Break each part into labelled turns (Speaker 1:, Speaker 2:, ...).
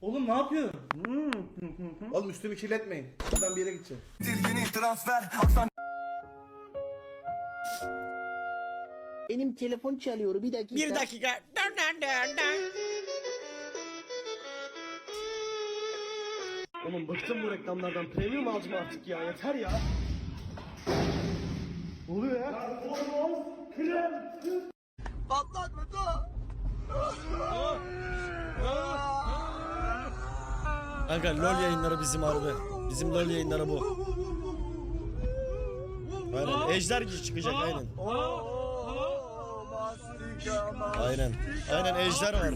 Speaker 1: Oğlum ne yapıyorsun?
Speaker 2: Oğlum üstümü kirletmeyin. Buradan bir yere gideceğim.
Speaker 3: Benim telefon çalıyor bir dakika.
Speaker 4: Bir dakika. Dön dön dön dön.
Speaker 1: Oğlum bıktım bu reklamlardan. Premium alacağım artık ya. Yeter ya. Oluyor ya?
Speaker 4: Kanka LoL yayınları bizim harbi. Bizim LoL yayınları bu. Aynen. Ejder gibi çıkacak aynen. Aynen. Aynen ejder var.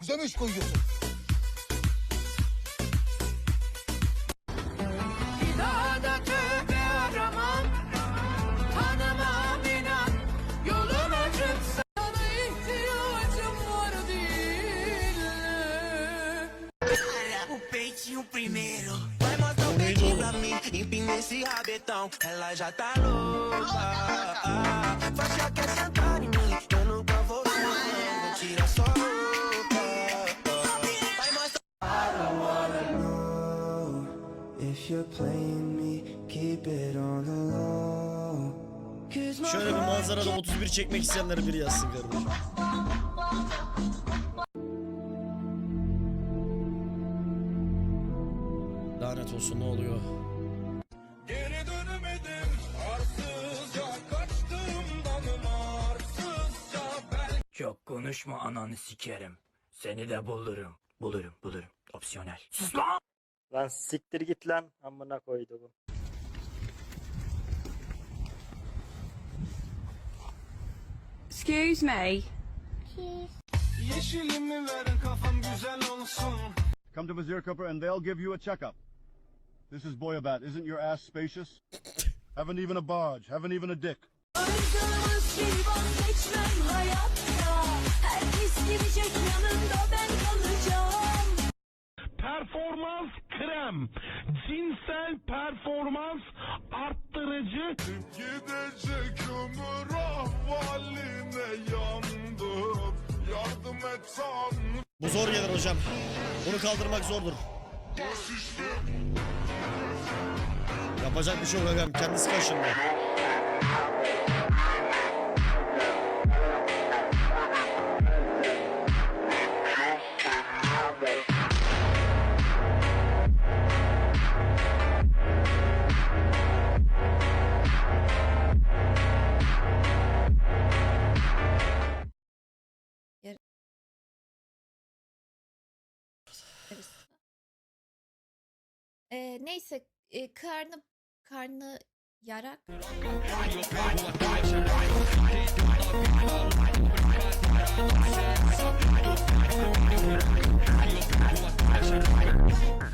Speaker 5: Güzel iş koyuyorsun.
Speaker 6: Rabetão. Ela já tá louca. Faixa quer sentar em mim. Eu nunca vou não. Tira só a roupa. Vai mostrar. I don't wanna know if you're playing me. Keep it on the low. 'Cause my
Speaker 4: Şöyle bir manzarada 31 çekmek isteyenler biri yazsın kardeşim. Lanet olsun ne oluyor?
Speaker 7: Konuşma ananı sikerim. Seni de bulurum. Bulurum bulurum. Opsiyonel. Sus lan!
Speaker 1: Lan siktir git lan. Amına koydu bu.
Speaker 8: Excuse me
Speaker 6: Yeşilimi ver kafam güzel olsun.
Speaker 5: Come to Mazir Cooper and they'll give you a checkup. This is Boyabat. Isn't your ass spacious? Haven't even a barge. Haven't even a dick.
Speaker 8: Ayrıldığımız gibi vazgeçmem hayatta Herkes gidecek yanında ben kalacağım
Speaker 9: performans krem, cinsel performans arttırıcı
Speaker 5: Gidecek ömür ahvaline yandım. Yardım et Tanrım.
Speaker 4: Bu zor gelir hocam. Bunu kaldırmak zordur. Yapacak bir şey yok agam. Kendisi kaşındı.
Speaker 10: Neyse e, karnı karnı yarak.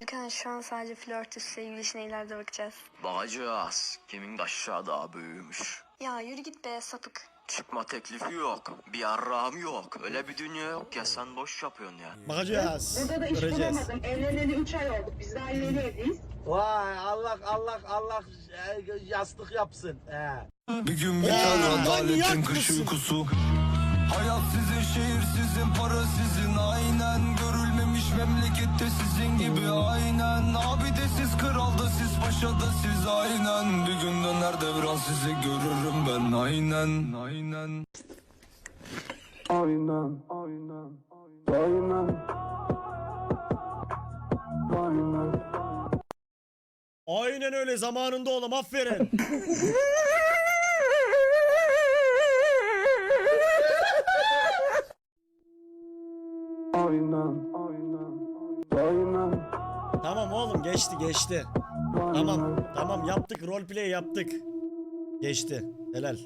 Speaker 11: Erkan şu an sadece flört üstü sevgili işine ileride bakacağız.
Speaker 6: Bakacağız. Kimin aşağı daha büyümüş.
Speaker 11: Ya yürü git be sapık.
Speaker 6: Çıkma teklifi yok. Bir yarrağım yok. Öyle bir dünya yok ya. Sen boş yapıyorsun ya.
Speaker 4: Bakacağız. Göreceğiz.
Speaker 3: Evleneli 3 ay oldu. Biz daha yeni evliyiz.
Speaker 2: Vay Allah Allah Allah e, yastık yapsın. He.
Speaker 6: Bir gün
Speaker 4: Ya, manyak mısın?
Speaker 6: uykusu. Hayat sizin, şehir sizin, para sizin aynen Görülmemiş memlekette sizin gibi aynen. Abi de siz, kral da siz, paşa da siz aynen. Bir gün döner devran sizi görürüm ben. Aynen Aynen Aynen. Aynen Aynen Aynen.
Speaker 4: Aynen öyle zamanında oğlum aferin. geçti geçti. Tamam tamam yaptık roleplay yaptık. Geçti. Helal.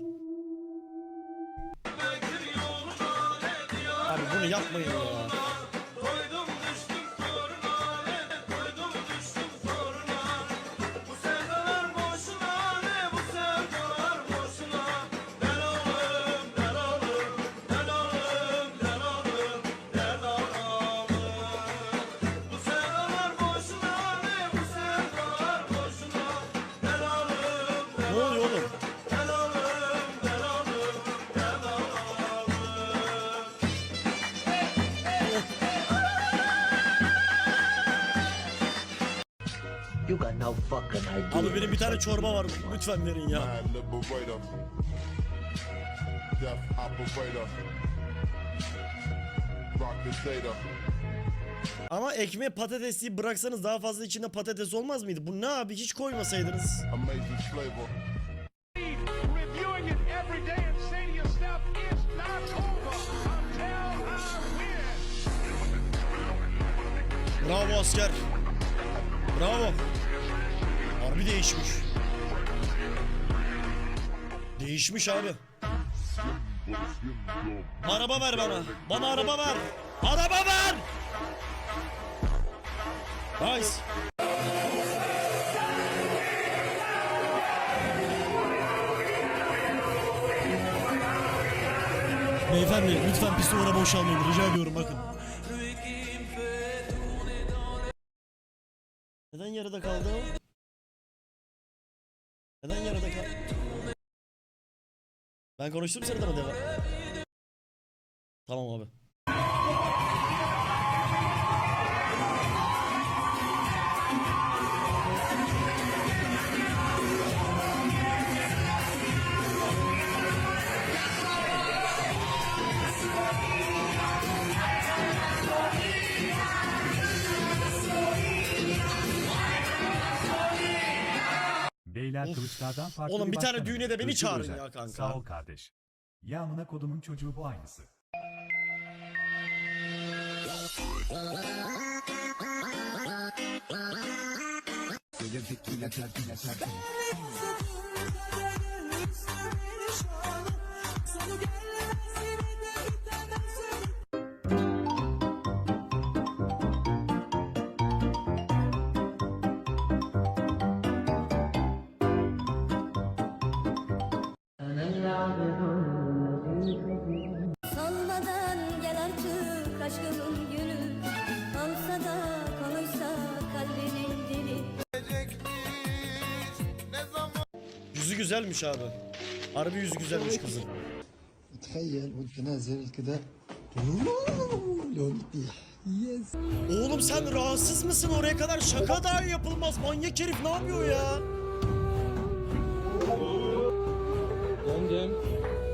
Speaker 4: Abi bunu yapmayın ya. Abi benim bir tane çorba var. Lütfen verin ya. Ama ekmeğe patatesliği bıraksanız daha fazla içinde patates olmaz mıydı? Bu ne abi hiç koymasaydınız.
Speaker 12: Amazing flavor.
Speaker 4: Harbi değişmiş. Değişmiş abi. Araba ver bana. Bana araba ver. Araba ver. Nice. Beyefendi lütfen pis duvara boşalmayın rica ediyorum bakın. Neden yarıda kaldı? Ben konuştum sırada mı devam? Tamam abi.
Speaker 13: Beyler
Speaker 4: Of.
Speaker 13: kılıçlardan farklı
Speaker 4: Oğlum bir tane
Speaker 13: başkanım.
Speaker 4: düğüne de beni
Speaker 13: Özgür
Speaker 4: çağırın
Speaker 13: Özel.
Speaker 4: ya kanka.
Speaker 13: Sağ ol kardeş. Ya amına kodumun çocuğu bu aynısı.
Speaker 4: güzelmiş abi. Harbi yüzü güzelmiş kızın.
Speaker 14: تخيل وانت نازل كده لون يطيح يس
Speaker 4: Oğlum sen rahatsız mısın? Oraya kadar şaka dahi yapılmaz. Manyak herif ne yapıyor ya?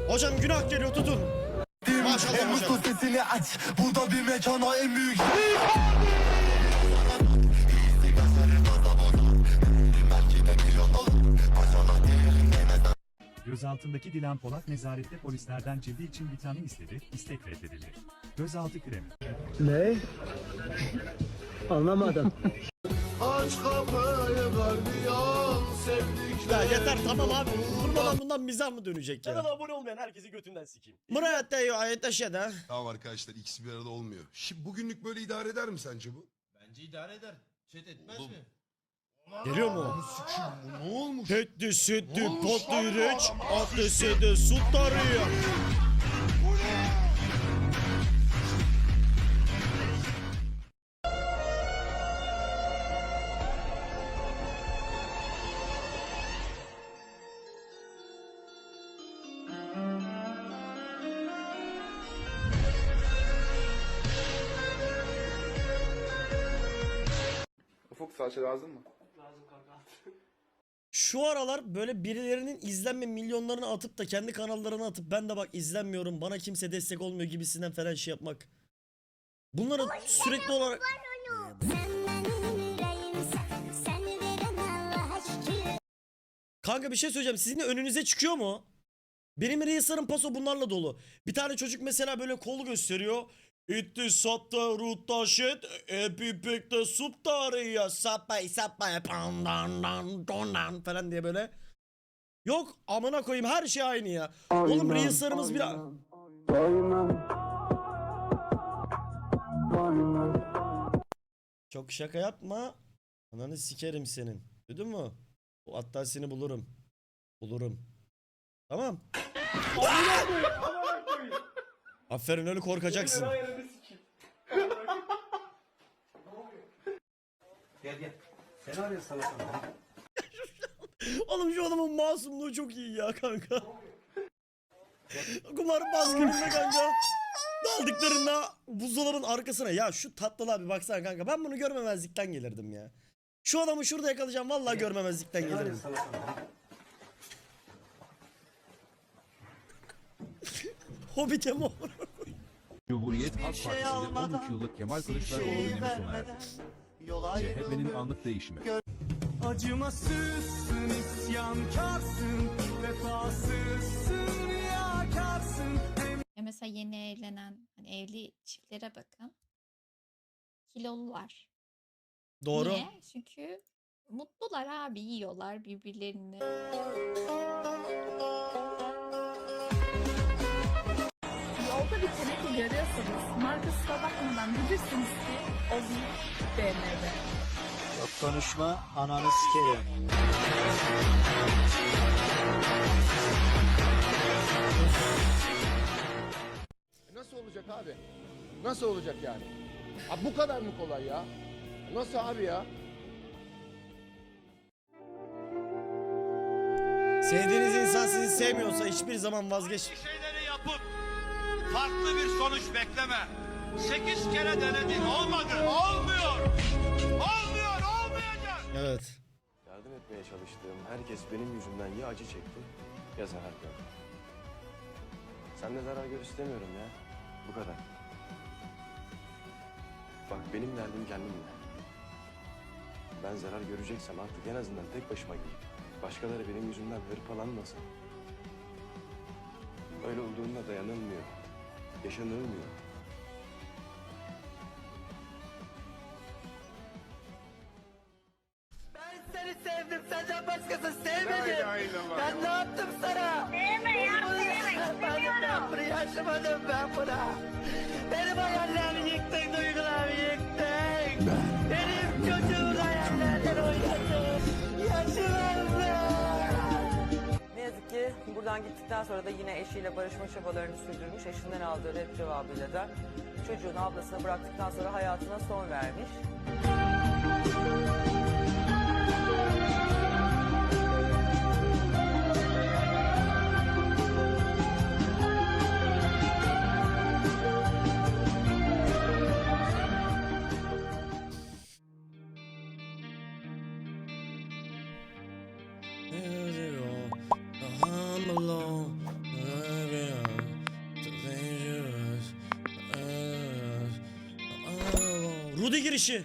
Speaker 4: Hocam günah geliyor tutun. Maşallah hocam.
Speaker 6: sesini aç. Burada bir mekana en büyük.
Speaker 13: Gözaltındaki Dilan Polat nezarette polislerden cildi için vitamin istedi, istek reddedildi. Gözaltı kremi.
Speaker 14: Ne? Anlamadım.
Speaker 12: Aç kapıyı gardiyan sevdik.
Speaker 4: Ya yeter tamam abi. Durmadan bundan mizah mı dönecek ya?
Speaker 15: Kanala abone olmayan herkesi götünden sikeyim.
Speaker 4: Murat da yok ayet aşağıda.
Speaker 12: Tamam arkadaşlar ikisi bir arada olmuyor. Şimdi bugünlük böyle idare eder mi sence bu?
Speaker 1: Bence idare eder. Chat etmez mi?
Speaker 4: Geliyor mu?
Speaker 12: Bu ne olmuş? Şu an
Speaker 4: reç
Speaker 12: adam
Speaker 4: ateşe de su tarıyor.
Speaker 12: Ufuk saçı lazım mı?
Speaker 4: Şu aralar böyle birilerinin izlenme milyonlarını atıp da kendi kanallarına atıp ben de bak izlenmiyorum bana kimse destek olmuyor gibisinden falan şey yapmak. Bunları sürekli olarak Kanka bir şey söyleyeceğim. Sizin de önünüze çıkıyor mu? Benim Reisar'ın paso bunlarla dolu. Bir tane çocuk mesela böyle kol gösteriyor. İtti sapta rutta shit epipekte suptarıya sapay sapay pandan dan dondan falan diye böyle. Yok amına koyayım her şey aynı ya. Oğlum Reisar'ımız bir... Çok şaka yapma. Ananı sikerim senin. Duydun mu? O hatta seni bulurum. Bulurum. Tamam. Aferin öyle korkacaksın.
Speaker 1: Gel gel. Sen arıyor
Speaker 4: Oğlum şu adamın masumluğu çok iyi ya kanka. Kumar baskınında kanka. Daldıklarında buzdolabının arkasına. Ya şu tatlılığa bir baksana kanka. Ben bunu görmemezlikten gelirdim ya. Şu adamı şurada yakalayacağım vallahi görmemezlikten gelirim. Hobbit'e mi
Speaker 7: Cumhuriyet Halk Partisi'nde 13 yıllık Kemal Kılıçdaroğlu dönemi sona erdi. CHP'nin anlık değişimi.
Speaker 15: Acımasızsın, isyankarsın, vefasızsın, yakarsın.
Speaker 10: Ya mesela yeni evlenen hani evli çiftlere bakın. Kilolular.
Speaker 4: Doğru.
Speaker 10: Niye? Çünkü mutlular abi yiyorlar birbirlerini.
Speaker 16: Görüyorsanız markasına bakmadan bilirsiniz ki o bir BMW.
Speaker 1: Çok konuşma ananı sikerim.
Speaker 12: Nasıl olacak abi? Nasıl olacak yani? Abi bu kadar mı kolay ya? Nasıl abi ya?
Speaker 4: Sevdiğiniz insan sizi sevmiyorsa hiçbir zaman vazgeç.
Speaker 17: şeyleri yapıp farklı bir sonuç bekleme. Sekiz kere denedin olmadı. Olmuyor. Olmuyor olmayacak.
Speaker 4: Evet.
Speaker 15: Yardım etmeye çalıştığım herkes benim yüzümden ya acı çekti ya zarar gördü. Sen de zarar gör istemiyorum ya. Bu kadar. Bak benim derdim kendimle. Ben zarar göreceksem artık en azından tek başıma gideyim. Başkaları benim yüzümden hırpalanmasın. Öyle olduğunda dayanılmıyor. Yaşanılmıyor.
Speaker 1: Ben seni sevdim senden başkasını sevmedim. Ben ne yaptım sana?
Speaker 8: Sevme ya, sevme,
Speaker 1: Ben ben bunu yaşamadım ben buna. Benim hayallerimi yıktın, duygularımı yıktın.
Speaker 18: Buradan gittikten sonra da yine eşiyle barışma çabalarını sürdürmüş. Eşinden aldığı red cevabıyla da çocuğunu ablasına bıraktıktan sonra hayatına son vermiş.
Speaker 4: Rudy girişi.